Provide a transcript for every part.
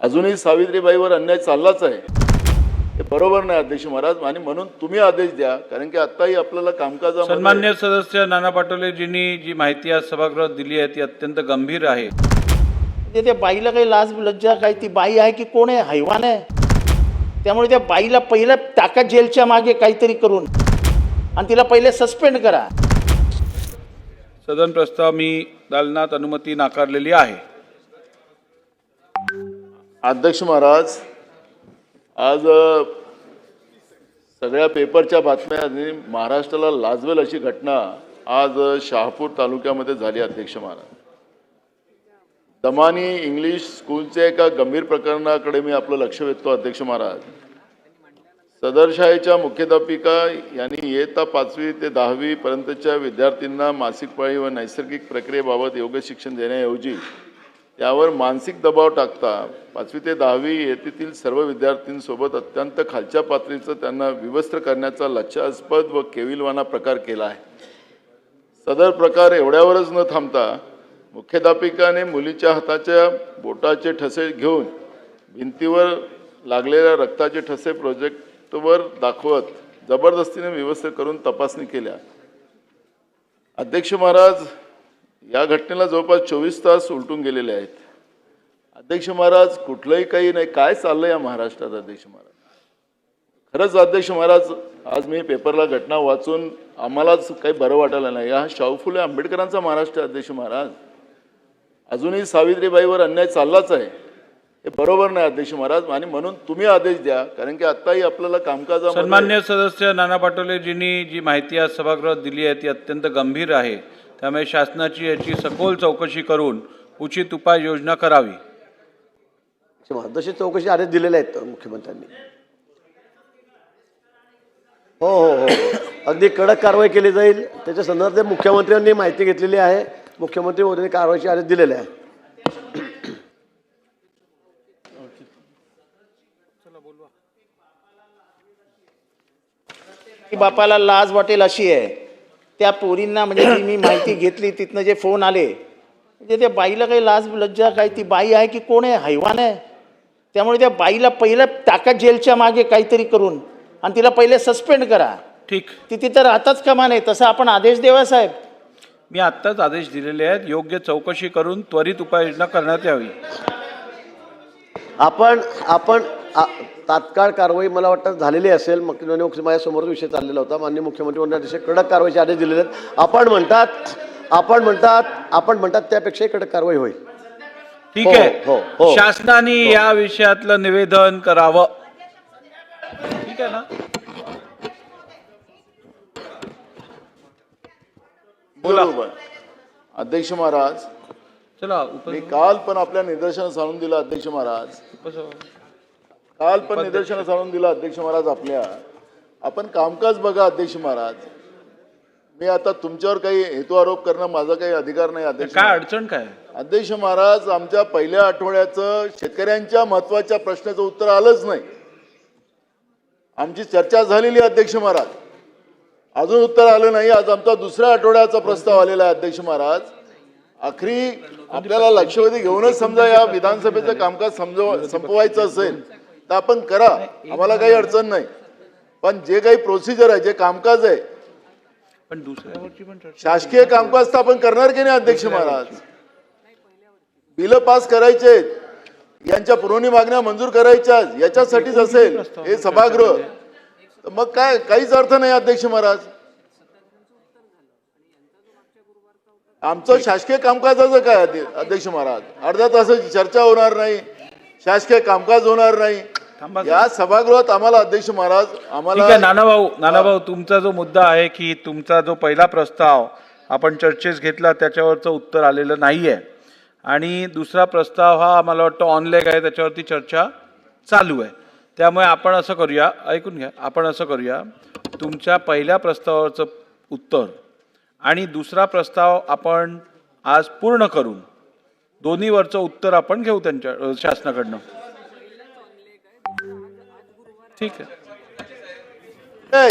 अजूनही सावित्रीबाईवर अन्याय चाललाच आहे. हे बरोबर नाही अध्यक्ष महाराज. आणि म्हणून तुम्ही आदेश द्या कारण की आत्ताही आपल्याला कामकाजामध्ये सन्मान्य सदस्य नाना पाटोलेजींनी जी माहिती आज सभागृहात दिली आहे ती अत्यंत गंभीर आहे. म्हणजे त्या बाईला काही लाज लज्जा काय? ती बाई आहे की कोण आहे? हैवान आहे. त्यामुळे त्या बाईला पहिलं टाका जेलच्या मागे काहीतरी करून आणि तिला पहिले सस्पेंड करा. सदन प्रस्ताव मी दालनात अनुमती नाकारलेली आहे. अध्यक्ष महाराज आज सगळ्या पेपरच्या बातम्या महाराष्ट्राला लाजवेल अशी घटना आज शहापूर तालुक्यामध्ये झाली अध्यक्ष महाराज. दमानी इंग्लिश स्कूलच्या एका गंभीर प्रकरणाकडे मी आपलं लक्ष वेधतो अध्यक्ष महाराज. सदरशाहीच्या मुख्याध्यापिका यांनी इयत्ता पाचवी ते दहावी पर्यंतच्या विद्यार्थ्यांना मासिक पाळी व नैसर्गिक प्रक्रियेबाबत योग्य शिक्षण देण्याऐवजी त्यावर मानसिक दबाव टाकता. पाचवी ते दहावी येथील सर्व विद्यार्थ्यांसोबत अत्यंत खालच्या पातळीचं त्यांना विवस्त्र करण्याचा लक्षास्पद व केविलवाना प्रकार केला आहे. सदर प्रकार एवढ्यावरच न थांबता मुख्याध्यापिकाने मुलीच्या हाताच्या बोटाचे ठसे घेऊन भिंतीवर लागलेल्या रक्ताचे ठसे प्रोजेक्टवर दाखवत जबरदस्तीने व्यवस्था करून तपासणी केल्या. अध्यक्ष महाराज या घटनेला जवळपास चोवीस तास उलटून गेलेले आहेत. अध्यक्ष महाराज कुठलंही काही नाही. काय चाललंय या महाराष्ट्रात अध्यक्ष महाराज? खरंच अध्यक्ष महाराज आज मी पेपरला घटना वाचून आम्हालाच काही बरं वाटायला नाही. हा शाहू फुले आंबेडकरांचा महाराष्ट्र अध्यक्ष महाराज. अजूनही सावित्रीबाईवर अन्याय चाललाच आहे. हे बरोबर नाही अध्यक्ष महाराज. आणि म्हणून तुम्ही आदेश द्या कारण की आत्ताही आपल्याला कामकाज सन्मान्य सदस्य नाना पाटोलेजींनी जी माहिती आज सभागृहात दिली आहे ती अत्यंत गंभीर आहे. त्यामुळे शासनाची याची सखोल चौकशी करून उचित उपाययोजना करावी. तशी चौकशी आदेश दिलेले आहेत मुख्यमंत्र्यांनी. हो हो हो हो. अगदी कडक कारवाई केली जाईल. त्याच्या संदर्भात मुख्यमंत्र्यांनी माहिती घेतलेली आहे. मुख्यमंत्री मोदींनी कारवाईचे आदेश दिलेले आहे. की बापाला लाज वाटेल अशी आहे. त्या पोरींना म्हणजे जी मी माहिती घेतली तिथनं जे फोन आले म्हणजे त्या बाईला काही लाज लज्जा काय? ती बाई आहे की कोण आहे? हैवान आहे. त्यामुळे त्या बाईला पहिलं टाका जेलच्या मागे काहीतरी करून आणि तिला पहिले सस्पेंड करा. ठीक. ती तिथं राहताच कमा नाही तसा आपण आदेश देवा साहेब. मी आत्ताच आदेश दिलेले आहेत. योग्य चौकशी करून त्वरित उपाययोजना करण्यात यावी. आपण आपण आ- तात्काळ कारवाई मला वाटतं झालेली असेल. मग माझ्यासमोर विषय चाललेला होता. मान्य मुख्यमंत्री अतिशय कडक कारवाईचे आदेश दिलेले आहेत. आपण म्हणतात आपण म्हणतात आपण म्हणतात त्यापेक्षाही कडक कारवाई होईल. ठीक हो, आहे. हो, हो. शासनाने या विषयातलं निवेदन करावं. ठीक आहे ना? बोला. बरोबर. अध्यक्ष महाराज चला मी काल पण आपल्या निदर्शनास आणून दिलं अध्यक्ष महाराज. काल पण निदर्शनास आणून दिलं अध्यक्ष महाराज आपल्या. आपण कामकाज बघा अध्यक्ष महाराज. मी आता तुमच्यावर काही हेतू आरोप करणं माझा काही अधिकार नाही अध्यक्ष काय अडचण काय? अध्यक्ष महाराज आमच्या पहिल्या आठवड्याचं शेतकऱ्यांच्या महत्त्वाच्या प्रश्नाचं उत्तर आलंच नाही. आमची चर्चा झालेली अध्यक्ष महाराज. अजून उत्तर आलं नाही आज आमचा दुसऱ्या आठवड्याचा प्रस्ताव आलेला आहे अध्यक्ष महाराज. आखरी आपल्याला लक्षवेधी घेऊनच समजा या विधानसभेचं कामकाज समजव संपवायचं असेल तर आपण करा आम्हाला काही अडचण नाही. पण जे काही प्रोसिजर आहे जे कामकाज आहे पण दुसऱ्यावरची पण चर्चा शासकीय कामकाज तर आपण करणार की नाही अध्यक्ष महाराज? बिलं पास करायचे यांच्या पुरवणी मागण्या मंजूर करायच्या याच्यासाठीच असेल हे सभागृह. तर मग काय काहीच अर्थ नाही अध्यक्ष महाराज. आमचं शासकीय कामकाजाचं काय अध्य- अध्यक्ष महाराज? अर्ध्या तासाची चर्चा होणार नाही. शासकीय कामकाज होणार नाही. थांबा या सभागृहात आम्हाला अध्यक्ष महाराज ठीक आहे आम्हाला नानाभाऊ नानाभाऊ तुमचा जो मुद्दा आहे की तुमचा जो पहिला प्रस्ताव आपण चर्चेस घेतला त्याच्यावरचं उत्तर आलेलं नाही आहे आणि दुसरा प्रस्ताव हा मला वाटतं ऑनलाईन आहे त्याच्यावरती चर्चा चालू आहे. त्यामुळे आपण असं करूया ऐकून घ्या आपण असं करूया. तुमच्या पहिल्या प्रस्तावाचं उत्तर आणि दुसरा प्रस्ताव आपण आज पूर्ण करून दोन्हीवरचं उत्तर आपण घेऊ त्यांच्या शासनाकडनं. ठीक आहे.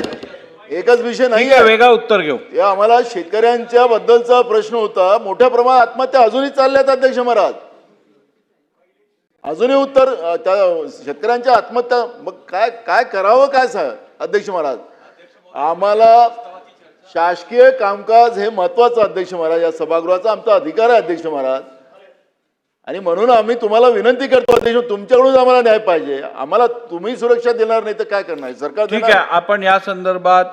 एकच विषय नाही आहे वेगळा उत्तर घेऊ. हे आम्हाला शेतकऱ्यांच्या बद्दलचा प्रश्न होता. मोठ्या प्रमाणात आत्महत्या अजूनही चालल्यात अध्यक्ष महाराज. अजूनही उत्तर त्या शेतकऱ्यांच्या आत्महत्या मग काय काय करावं काय सा अध्यक्ष महाराज? आम्हाला शासकीय कामकाज हे महत्वाचं अध्यक्ष महाराज. या सभागृहाचा आमचा अधिकार आहे अध्यक्ष महाराज. आणि म्हणून आम्ही तुम्हाला विनंती करतो अध्यक्ष तुमच्याकडून आम्हाला न्याय पाहिजे. आम्हाला तुम्ही सुरक्षा देणार नाही तर काय करणार? सरकार ठीक? आहे आपण या संदर्भात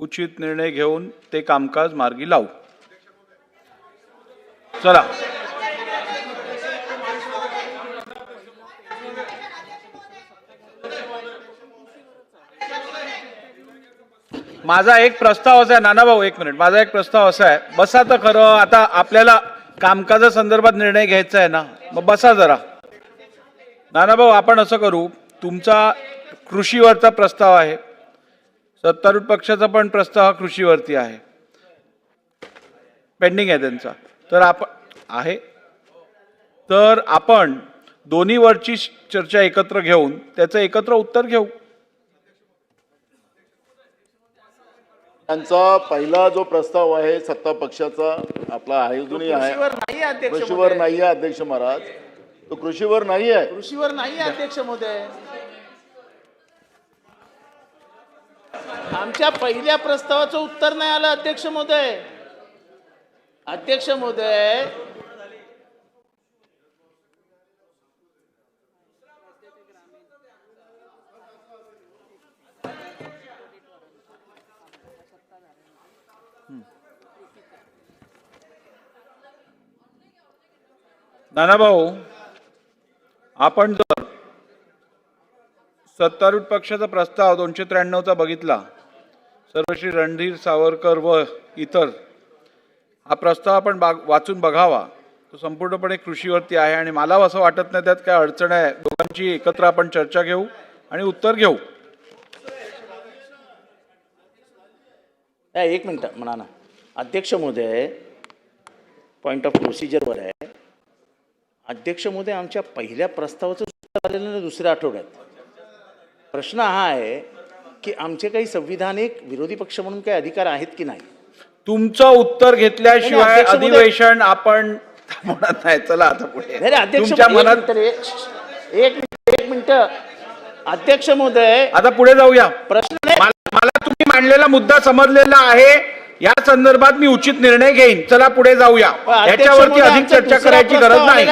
उचित निर्णय घेऊन ते कामकाज मार्गी लावू. चला. माझा एक प्रस्ताव असा आहे नाना भाऊ एक मिनिट. माझा एक प्रस्ताव असा आहे बसा तर खरं आता आपल्याला कामकाजासंदर्भात निर्णय घ्यायचा आहे ना मग बसा जरा. नाना भाऊ आपण असं करू तुमचा कृषीवरचा प्रस्ताव आहे. सत्तारूढ पक्षाचा पण प्रस्ताव हा कृषीवरती आहे. पेंडिंग आहे त्यांचा. तर आपण आहे. तर आपण दोन्हीवरची चर्चा एकत्र घेऊन त्याचं एकत्र उत्तर घेऊ. त्यांचा पहिला जो प्रस्ताव आहे सत्ता पक्षाचा आपला आहे कृषीवर नाही आहे अध्यक्ष कृषीवर महोदय. नाही आहे अध्यक्ष महाराज. तो कृषीवर नाही आहे. कृषीवर नाही आहे अध्यक्ष महोदय. आमच्या पहिल्या प्रस्तावाचं उत्तर नाही आलं अध्यक्ष महोदय. अध्यक्ष महोदय. नानाभाऊ आपण जर सत्तारूढ पक्षाचा प्रस्ताव दोनशे त्र्याण्णवचा बघितला सर्व श्री रणधीर सावरकर व इतर हा प्रस्ताव आपण बाग वाचून बघावा. तो संपूर्णपणे कृषीवरती आहे आणि मला असं वाटत नाही त्यात काय अडचण आहे. दोघांची एकत्र आपण चर्चा घेऊ आणि उत्तर घेऊ. नाही, एक मिनटं म्हणा ना अध्यक्ष महोदय पॉईंट ऑफ प्रोसिजरवर आहे. अध्यक्ष महोदय आमच्या पहिल्या प्रस्तावाचं उत्तर आलेलं दुसऱ्या आठवड्यात. प्रश्न हा आहे की आमचे काही संविधानिक विरोधी पक्ष म्हणून काही अधिकार आहेत की नाही? तुमचं उत्तर घेतल्याशिवाय अधिवेशन आपण थांबवणार नाही. चला आता पुढे. तुमच्या मनात एक. एक मिनिट अध्यक्ष महोदय आता पुढे जाऊया. प्रश्न मला तुम्ही मांडलेला मुद्दा समजलेला आहे. या संदर्भात मी उचित निर्णय घेईन. चला पुढे जाऊया. याच्यावरती अधिक चर्चा करायची गरज नाही.